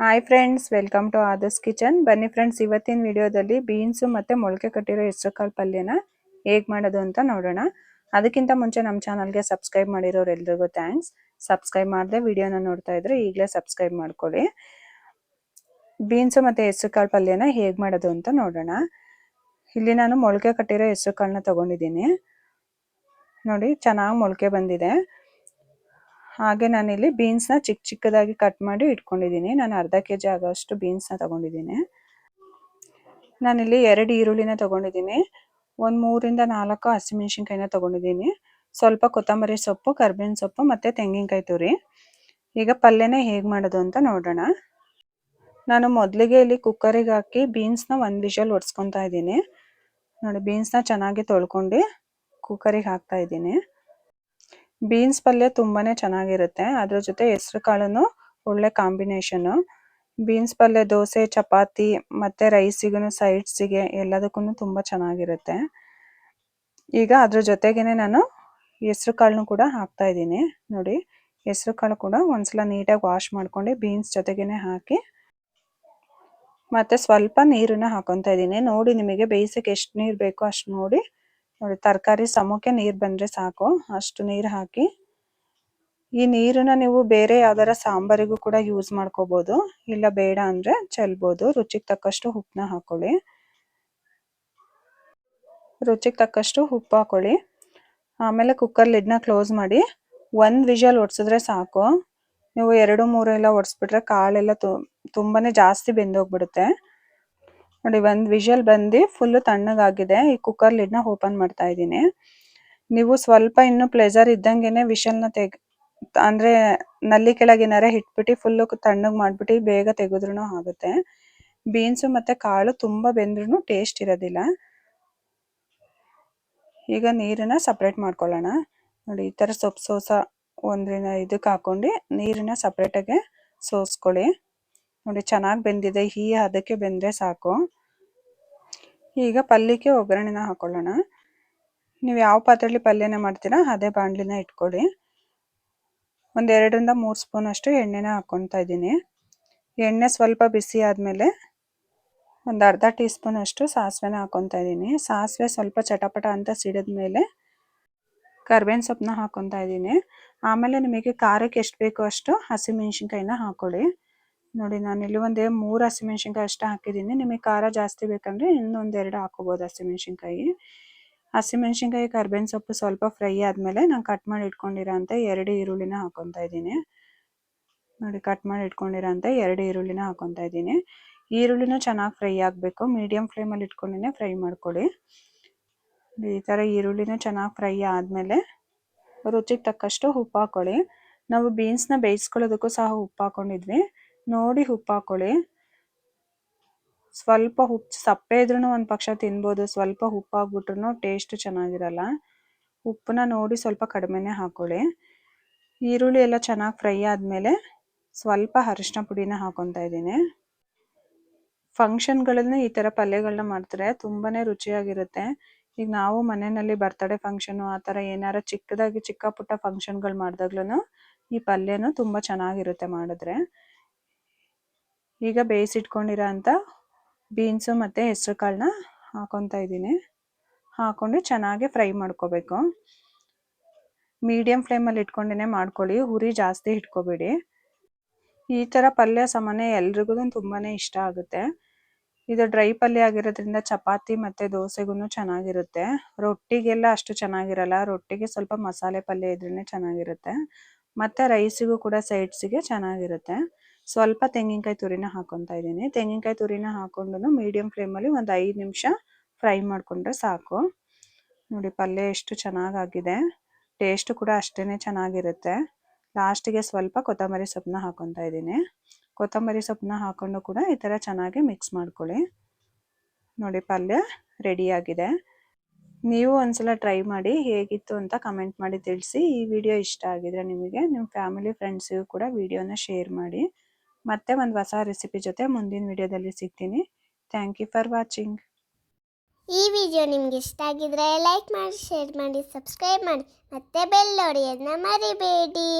Hi friends welcome to Adar's kitchen ಬನ್ನಿ friends ಇವತ್ತಿನ ವಿಡಿಯೋದಲ್ಲಿ ಬೀನ್ಸು ಮತ್ತು ಮೊಳಕೆ ಕಟ್ಟಿರೋ ಹೆಸರುಕಾಳು ಪಲ್ಯನ ಹೇಗೆ ಮಾಡೋದು ಅಂತ ನೋಡೋಣ. ಅದಕ್ಕಿಂತ ಮುಂಚೆ ನಮ್ಮ ಚಾನಲ್ಗೆ ಸಬ್ಸ್ಕ್ರೈಬ್ ಮಾಡಿರೋರೆಲ್ರಿಗೂ ಥ್ಯಾಂಕ್ಸ್ ಸಬ್ಸ್ಕ್ರೈಬ್ ಮಾಡದೆ ವಿಡಿಯೋನ ನೋಡ್ತಾ ಇದ್ರೆ ಈಗಲೇ ಸಬ್ಸ್ಕ್ರೈಬ್ ಮಾಡ್ಕೊಳ್ಳಿ. ಬೀನ್ಸು ಮತ್ತೆ ಹೆಸರುಕಾಳು ಪಲ್ಯನ ಹೇಗೆ ಮಾಡೋದು ಅಂತ ನೋಡೋಣ. ಇಲ್ಲಿ ನಾನು ಮೊಳಕೆ ಕಟ್ಟಿರೋ ಹೆಸರುಕಾಳನ್ನ ತಗೊಂಡಿದ್ದೀನಿ. ನೋಡಿ, ಚೆನ್ನಾಗಿ ಮೊಳಕೆ ಬಂದಿದೆ. ಹಾಗೆ ನಾನಿಲ್ಲಿ ಬೀನ್ಸ್ನ ಚಿಕ್ಕ ಚಿಕ್ಕದಾಗಿ ಕಟ್ ಮಾಡಿ ಇಟ್ಕೊಂಡಿದ್ದೀನಿ. ನಾನು ಅರ್ಧ ಕೆ ಜಿ ಆಗೋಷ್ಟು ಬೀನ್ಸ್ನ ತಗೊಂಡಿದ್ದೀನಿ. ನಾನಿಲ್ಲಿ ಎರಡು ಈರುಳ್ಳಿನ ತಗೊಂಡಿದ್ದೀನಿ. ಒಂದು ಮೂರಿಂದ ನಾಲ್ಕು ಹಸಿಮೆಣ್ಸಿನ್ಕಾಯಿನ ತಗೊಂಡಿದ್ದೀನಿ. ಸ್ವಲ್ಪ ಕೊತ್ತಂಬರಿ ಸೊಪ್ಪು, ಕರ್ಬೇವಿನ ಸೊಪ್ಪು ಮತ್ತು ತೆಂಗಿನಕಾಯಿ ತುರಿ. ಈಗ ಪಲ್ಯನ ಹೇಗೆ ಮಾಡೋದು ಅಂತ ನೋಡೋಣ. ನಾನು ಮೊದಲಿಗೆ ಇಲ್ಲಿ ಕುಕ್ಕರಿಗೆ ಹಾಕಿ ಬೀನ್ಸ್ನ ಒಂದು ವಿಷಲ್ ಒಡ್ಸ್ಕೊತಾ ಇದ್ದೀನಿ. ನೋಡಿ ಬೀನ್ಸ್ನ ಚೆನ್ನಾಗಿ ತೊಳ್ಕೊಂಡು ಕುಕ್ಕರಿಗೆ ಹಾಕ್ತಾ ಇದ್ದೀನಿ. ಬೀನ್ಸ್ ಪಲ್ಯ ತುಂಬಾನೇ ಚೆನ್ನಾಗಿರುತ್ತೆ. ಅದ್ರ ಜೊತೆ ಹೆಸರು ಕಾಳುನು ಒಳ್ಳೆ ಕಾಂಬಿನೇಷನ್ ಬೀನ್ಸ್ ಪಲ್ಯ, ದೋಸೆ, ಚಪಾತಿ ಮತ್ತೆ ಸೈಡ್ಸ್ ಸೈಡ್ಸಿಗೆ ಎಲ್ಲದಕ್ಕೂ ತುಂಬಾ ಚೆನ್ನಾಗಿರುತ್ತೆ. ಈಗ ಅದ್ರ ಜೊತೆಗೇನೆ ನಾನು ಹೆಸರು ಕಾಳನ್ನು ಕೂಡ ಹಾಕ್ತಾ ಇದ್ದೀನಿ. ನೋಡಿ ಹೆಸರು ಕಾಳು ಕೂಡ ಒಂದ್ಸಲ ನೀಟಾಗಿ ವಾಶ್ ಮಾಡ್ಕೊಂಡು ಬೀನ್ಸ್ ಜೊತೆಗೇನೆ ಹಾಕಿ ಮತ್ತೆ ಸ್ವಲ್ಪ ನೀರನ್ನ ಹಾಕೊಂತ ಇದ್ದೀನಿ. ನೋಡಿ, ನಿಮಗೆ ಬೇಯಿಸಕ್ಕೆ ಎಷ್ಟು ನೀರು ಬೇಕೋ ಅಷ್ಟು ನೋಡಿ. ನೋಡಿ, ತರಕಾರಿ ಸಮಕ್ಕೆ ನೀರು ಬಂದ್ರೆ ಸಾಕು. ಅಷ್ಟು ನೀರು ಹಾಕಿ. ಈ ನೀರನ್ನ ನೀವು ಬೇರೆ ಯಾವ್ದಾರ ಸಾಂಬಾರಿಗೂ ಕೂಡ ಯೂಸ್ ಮಾಡ್ಕೋಬಹುದು ಇಲ್ಲ ಬೇಡ ಅಂದ್ರೆ ಚೆಲ್ಬಹುದು ರುಚಿಗೆ ತಕ್ಕಷ್ಟು ಉಪ್ಪನ್ನ ಹಾಕೊಳ್ಳಿ. ರುಚಿಗೆ ತಕ್ಕಷ್ಟು ಉಪ್ಪು ಹಾಕೊಳ್ಳಿ. ಆಮೇಲೆ ಕುಕ್ಕರ್ ಲಿಡ್ನ ಕ್ಲೋಸ್ ಮಾಡಿ. ಒಂದ್ ವಿಷಲ್ ಒಡ್ಸಿದ್ರೆ ಸಾಕು. ನೀವು ಎರಡು ಮೂರು ಎಲ್ಲ ಒಡ್ಸ್ಬಿಟ್ರೆ ಕಾಳೆಲ್ಲ ತುಂಬಾನೇ ಜಾಸ್ತಿ ಬೆಂದೋಗ್ಬಿಡುತ್ತೆ. ನೋಡಿ, ಒಂದ್ ವಿಷಲ್ ಬಂದು ಫುಲ್ ತಣ್ಣಗಾಗಿದೆ. ಈ ಕುಕ್ಕರ್ ಲಿಡ್ನ ಓಪನ್ ಮಾಡ್ತಾ ಇದ್ದೀನಿ. ನೀವು ಸ್ವಲ್ಪ ಇನ್ನು ಪ್ಲೆಜರ್ ಇದ್ದಂಗೆನೆ ನ ತೆಗ್, ಅಂದ್ರೆ ನಲ್ಲಿ ಕೆಳಗೆ ಏನಾರ ಇಟ್ಬಿಟ್ಟು ಫುಲ್ ತಣ್ಣಗ್ ಮಾಡ್ಬಿಟ್ಟು ಬೇಗ ತೆಗೆದ್ರು ಆಗುತ್ತೆ. ಬೀನ್ಸ್ ಮತ್ತೆ ಕಾಳು ತುಂಬಾ ಬೆಂದ್ರು ಟೇಸ್ಟ್ ಇರೋದಿಲ್ಲ. ಈಗ ನೀರನ್ನ ಸಪ್ರೇಟ್ ಮಾಡ್ಕೊಳ್ಳೋಣ. ನೋಡಿ, ಈ ತರ ಸೊಪ್ಪು ಸೋಸ ಒಂದ್ರಿನ ಇದಕ್ಕೆ ಹಾಕೊಂಡು ನೀರನ್ನ ಸಪ್ರೇಟ್ ಆಗಿ ಸೋಸ್ಕೊಳ್ಳಿ. ನೋಡಿ, ಚೆನ್ನಾಗಿ ಬೆಂದಿದೆ. ಹೀ ಅದಕ್ಕೆ ಬೆಂದ್ರೆ ಸಾಕು. ಈಗ ಪಲ್ಯಕ್ಕೆ ಒಗ್ಗರಣೆನ ಹಾಕೊಳ್ಳೋಣ. ನೀವು ಯಾವ ಪಾತ್ರೆಯಲ್ಲಿ ಪಲ್ಯನ ಮಾಡ್ತೀರಾ ಅದೇ ಬಾಣಲಿನ ಇಟ್ಕೊಳ್ಳಿ. ಒಂದೆರಡರಿಂದ ಮೂರು ಸ್ಪೂನ್ ಅಷ್ಟು ಎಣ್ಣೆನ ಹಾಕ್ಕೊತಾ ಇದ್ದೀನಿ. ಎಣ್ಣೆ ಸ್ವಲ್ಪ ಬಿಸಿ ಆದಮೇಲೆ ಒಂದು ಅರ್ಧ ಟೀ ಸ್ಪೂನ್ ಅಷ್ಟು ಸಾಸಿವೆನ ಹಾಕ್ಕೊತಾ ಇದ್ದೀನಿ. ಸಾಸಿವೆ ಸ್ವಲ್ಪ ಚಟಪಟ ಅಂತ ಸಿಡಿದ್ಮೇಲೆ ಕರ್ಬೇವಿನ ಸೊಪ್ಪನ್ನ ಹಾಕ್ಕೊತಾ ಇದ್ದೀನಿ. ಆಮೇಲೆ ನಿಮಗೆ ಖಾರಕ್ಕೆ ಎಷ್ಟು ಬೇಕೋ ಅಷ್ಟು ಹಸಿಮೆಣ್ಸಿನ್ಕಾಯಿನ ಹಾಕೊಳ್ಳಿ. ನೋಡಿ, ನಾನು ಇಲ್ಲಿ ಒಂದೇ ಮೂರು ಹಸಿಮೆಣಸಿನ್ಕಾಯಿ ಅಷ್ಟೇ ಹಾಕಿದ್ದೀನಿ. ನಿಮಗೆ ಖಾರ ಜಾಸ್ತಿ ಬೇಕಂದ್ರೆ ಇನ್ನೊಂದೆರಡು ಹಾಕೋಬಹುದು ಹಸಿಮೆಣಸಿನ್ಕಾಯಿ. ಹಸಿಮೆಣಸಿನ್ಕಾಯಿ ಕರ್ಬೇವಿನ ಸೊಪ್ಪು ಸ್ವಲ್ಪ ಫ್ರೈ ಆದ್ಮೇಲೆ ನಾನು ಕಟ್ ಮಾಡಿ ಇಟ್ಕೊಂಡಿರೋ ಅಂತ ಎರಡು ಈರುಳ್ಳಿನ ಹಾಕೊತಾ ಇದ್ದೀನಿ. ನೋಡಿ, ಕಟ್ ಮಾಡಿ ಇಟ್ಕೊಂಡಿರೋ ಅಂತ ಎರಡು ಈರುಳ್ಳಿನ ಹಾಕೊತಾ ಇದ್ದೀನಿ. ಈರುಳ್ಳಿನೂ ಚೆನ್ನಾಗಿ ಫ್ರೈ ಆಗಬೇಕು. ಮೀಡಿಯಂ ಫ್ಲೇಮಲ್ಲಿ ಇಟ್ಕೊಂಡಿನೇ ಫ್ರೈ ಮಾಡ್ಕೊಳ್ಳಿ. ಈ ಥರ ಈರುಳ್ಳಿನೂ ಚೆನ್ನಾಗಿ ಫ್ರೈ ಆದಮೇಲೆ ರುಚಿಗೆ ತಕ್ಕಷ್ಟು ಉಪ್ಪು ಹಾಕೊಳ್ಳಿ. ನಾವು ಬೀನ್ಸ್ನ ಬೇಯಿಸ್ಕೊಳ್ಳೋದಕ್ಕೂ ಸಹ ಉಪ್ಪು ಹಾಕೊಂಡಿದ್ವಿ. ನೋಡಿ ಉಪ್ಪು ಹಾಕೊಳ್ಳಿ. ಸ್ವಲ್ಪ ಉಪ್ಪು, ಸಪ್ಪೆ ಇದ್ರೂ ಒಂದು ಪಕ್ಷ ತಿನ್ಬೋದು. ಸ್ವಲ್ಪ ಉಪ್ಪು ಹಾಕ್ಬಿಟ್ರು ಟೇಸ್ಟ್ ಚೆನ್ನಾಗಿರಲ್ಲ. ಉಪ್ಪನ್ನ ನೋಡಿ ಸ್ವಲ್ಪ ಕಡಿಮೆನೇ ಹಾಕೊಳ್ಳಿ. ಈರುಳ್ಳಿ ಎಲ್ಲ ಚೆನ್ನಾಗಿ ಫ್ರೈ ಆದಮೇಲೆ ಸ್ವಲ್ಪ ಅರಿಶಿನ ಪುಡಿನ ಹಾಕೊತಾ ಇದ್ದೀನಿ. ಫಂಕ್ಷನ್ಗಳನ್ನ ಈ ಥರ ಪಲ್ಯಗಳನ್ನ ಮಾಡ್ತಾರೆ ತುಂಬಾನೇ ರುಚಿಯಾಗಿರುತ್ತೆ. ಈಗ ನಾವು ಮನೆಯಲ್ಲಿ ಬರ್ತಡೇ ಫಂಕ್ಷನು ಆ ಥರ ಏನಾರ ಚಿಕ್ಕದಾಗಿ ಚಿಕ್ಕ ಪುಟ್ಟ ಫಂಕ್ಷನ್ಗಳು ಮಾಡಿದಾಗ್ಲೂ ಈ ಪಲ್ಯನೂ ತುಂಬ ಚೆನ್ನಾಗಿರುತ್ತೆ ಮಾಡಿದ್ರೆ. ಈಗ ಬೇಯಿಸಿಟ್ಕೊಂಡಿರೋ ಅಂಥ ಬೀನ್ಸು ಮತ್ತು ಹೆಸರು ಕಾಳನ್ನ ಹಾಕೊತಾ ಇದ್ದೀನಿ. ಹಾಕ್ಕೊಂಡು ಚೆನ್ನಾಗಿ ಫ್ರೈ ಮಾಡ್ಕೋಬೇಕು. ಮೀಡಿಯಮ್ ಫ್ಲೇಮಲ್ಲಿ ಇಟ್ಕೊಂಡೇ ಮಾಡ್ಕೊಳ್ಳಿ. ಹುರಿ ಜಾಸ್ತಿ ಇಟ್ಕೋಬೇಡಿ. ಈ ಥರ ಪಲ್ಯ ಸಾಮಾನ್ಯ ಎಲ್ರಿಗೂ ತುಂಬಾ ಇಷ್ಟ ಆಗುತ್ತೆ. ಇದು ಡ್ರೈ ಪಲ್ಯ ಆಗಿರೋದ್ರಿಂದ ಚಪಾತಿ ಮತ್ತು ದೋಸೆಗೂ ಚೆನ್ನಾಗಿರುತ್ತೆ. ರೊಟ್ಟಿಗೆಲ್ಲ ಅಷ್ಟು ಚೆನ್ನಾಗಿರಲ್ಲ. ರೊಟ್ಟಿಗೆ ಸ್ವಲ್ಪ ಮಸಾಲೆ ಪಲ್ಯ ಇದ್ರೇ ಚೆನ್ನಾಗಿರುತ್ತೆ. ಮತ್ತು ರೈಸಿಗೂ ಕೂಡ ಸೈಡ್ಸಿಗೆ ಚೆನ್ನಾಗಿರುತ್ತೆ. ಸ್ವಲ್ಪ ತೆಂಗಿನಕಾಯಿ ತುರಿನ ಹಾಕೊತಾ ಇದ್ದೀನಿ. ತೆಂಗಿನಕಾಯಿ ತುರಿನ ಹಾಕೊಂಡು ಮೀಡಿಯಂ ಫ್ಲೇಮಲ್ಲಿ ಒಂದು ಐದು ನಿಮಿಷ ಫ್ರೈ ಮಾಡಿಕೊಂಡ್ರೆ ಸಾಕು. ನೋಡಿ ಪಲ್ಯ ಎಷ್ಟು ಚೆನ್ನಾಗಾಗಿದೆ. ಟೇಸ್ಟು ಕೂಡ ಅಷ್ಟೇ ಚೆನ್ನಾಗಿರುತ್ತೆ. ಲಾಸ್ಟಿಗೆ ಸ್ವಲ್ಪ ಕೊತ್ತಂಬರಿ ಸೊಪ್ಪನ್ನ ಹಾಕೊತಾ ಇದ್ದೀನಿ. ಕೊತ್ತಂಬರಿ ಸೊಪ್ಪನ್ನ ಹಾಕೊಂಡು ಕೂಡ ಈ ಥರ ಚೆನ್ನಾಗಿ ಮಿಕ್ಸ್ ಮಾಡ್ಕೊಳ್ಳಿ. ನೋಡಿ ಪಲ್ಯ ರೆಡಿಯಾಗಿದೆ ನೀವು ಒಂದ್ಸಲ ಟ್ರೈ ಮಾಡಿ ಹೇಗಿತ್ತು ಅಂತ ಕಮೆಂಟ್ ಮಾಡಿ ತಿಳಿಸಿ. ಈ ವಿಡಿಯೋ ಇಷ್ಟ ಆಗಿದ್ರೆ ನಿಮಗೆ, ನಿಮ್ಮ ಫ್ಯಾಮಿಲಿ ಫ್ರೆಂಡ್ಸಿಗೂ ಕೂಡ ವಿಡಿಯೋನ ಶೇರ್ ಮಾಡಿ. ಮತ್ತೆ ಒಂದು ಹೊಸ ರೆಸಿಪಿ ಜೊತೆ ಮುಂದಿನ ವಿಡಿಯೋದಲ್ಲಿ ಸಿಗ್ತೀನಿ. ಥ್ಯಾಂಕ್ ಯು ಫಾರ್ ವಾಚಿಂಗ್ ಈ ವಿಡಿಯೋ ನಿಮ್ಗೆ ಇಷ್ಟ ಆಗಿದ್ರೆ ಲೈಕ್ ಮಾಡಿ ಶೇರ್ ಮಾಡಿ ಸಬ್ಸ್ಕ್ರೈಬ್ ಮಾಡಿ. ಮತ್ತೆ ಬೆಲ್ ಮರಿಬೇಡಿ.